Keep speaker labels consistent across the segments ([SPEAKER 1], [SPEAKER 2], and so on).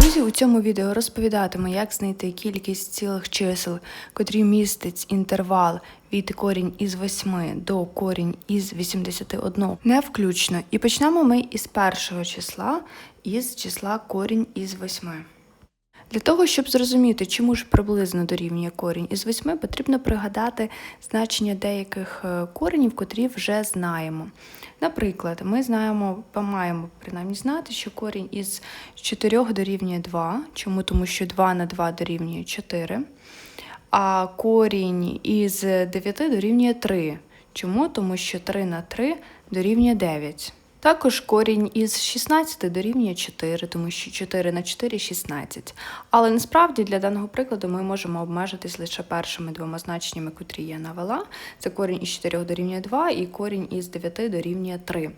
[SPEAKER 1] Друзі, у цьому відео розповідатиму, як знайти кількість цілих чисел, котрі містить інтервал від корінь із 8 до корінь із 81 не включно. І почнемо ми із першого числа, із числа корінь із 8. Для того, щоб зрозуміти, чому ж приблизно дорівнює корінь із 8, потрібно пригадати значення деяких е, коренів, котрі вже знаємо. Наприклад, ми знаємо, маємо принаймні знати, що корінь із 4 дорівнює 2. Чому? Тому що 2 на 2 дорівнює 4. А корінь із 9 дорівнює 3. Чому? Тому що 3 на 3 дорівнює 9. Також корінь із 16 дорівнює 4, тому що 4 на 4 – 16. Але насправді для даного прикладу ми можемо обмежитись лише першими двома значеннями, котрі я навела. Це корінь із 4 дорівнює 2 і корінь із 9 дорівнює 3.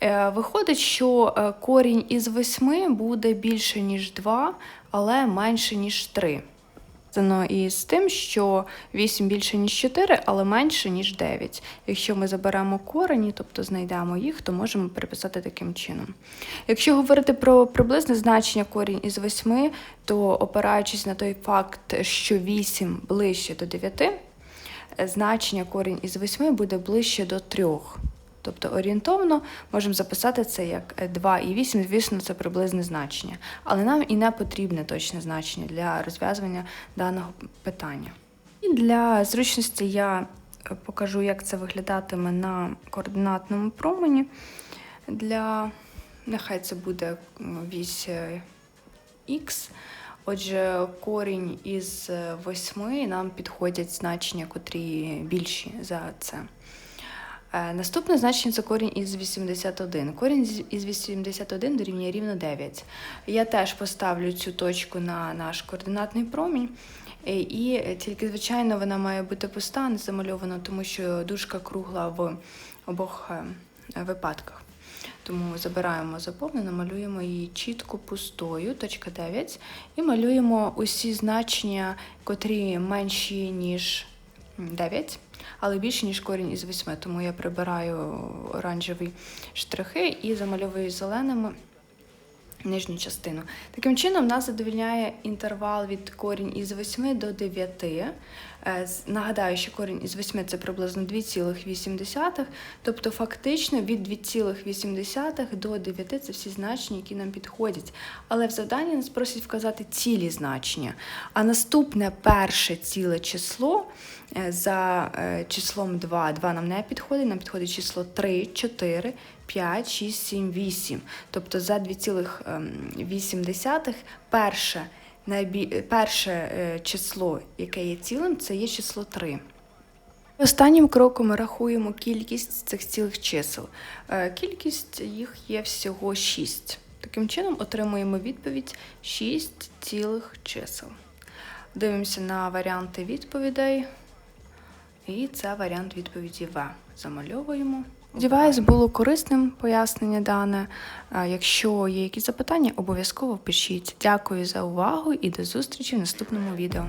[SPEAKER 1] Е, Виходить, що е, корінь із 8 буде більше, ніж 2, але менше, ніж 3. Зв'язано із тим, що 8 більше, ніж 4, але менше, ніж 9. Якщо ми заберемо корені, тобто знайдемо їх, то можемо переписати таким чином. Якщо говорити про приблизне значення корінь із 8, то опираючись на той факт, що 8 ближче до 9, е, значення корінь із 8 буде ближче до 3. Тобто орієнтовно можемо записати це як е, 2 і 8, звісно, це приблизне значення. Але нам і не потрібне точне значення для розв'язування даного питання. І для зручності я е, покажу, як це виглядатиме на координатному промені. Для нехай це буде вісь е, Х. Отже, корінь із 8 нам підходять значення, котрі більші за це. Е, Наступне значення це корінь із 81. Корінь із 81 дорівнює рівно 9. Я теж поставлю цю точку на наш координатний промінь. Е, І тільки, звичайно, вона має бути пуста, не замальована, тому що дужка кругла в обох е, випадках. Тому забираємо заповнену, малюємо її чітко пустою, точка 9, і малюємо усі значення, котрі менші, ніж 9, але більше, ніж корінь із 8. Тому я прибираю оранжеві штрихи і замальовую зеленими нижню частину. Таким чином, нас задовільняє інтервал від корінь із 8 до 9. Е, Нагадаю, що корінь із 8 це приблизно 2,8, тобто фактично від 2,8 до 9 це всі значення, які нам підходять. Але в завданні нас просять вказати цілі значення. А наступне перше ціле число е, за е, числом 2. 2 нам не підходить, нам підходить число 3, 4, 5, 6, 7, 8. Тобто за 2,8 перше, найбі... перше е, число, яке є цілим, це є число 3. Останнім кроком ми рахуємо кількість цих цілих чисел. Е, Кількість їх є всього 6. Таким чином отримуємо відповідь 6 цілих чисел. Дивимося на варіанти відповідей. І це варіант відповіді В. Замальовуємо. Сподіваюсь, було корисним пояснення дане. Якщо є якісь запитання, обов'язково пишіть. Дякую за увагу і до зустрічі в наступному відео.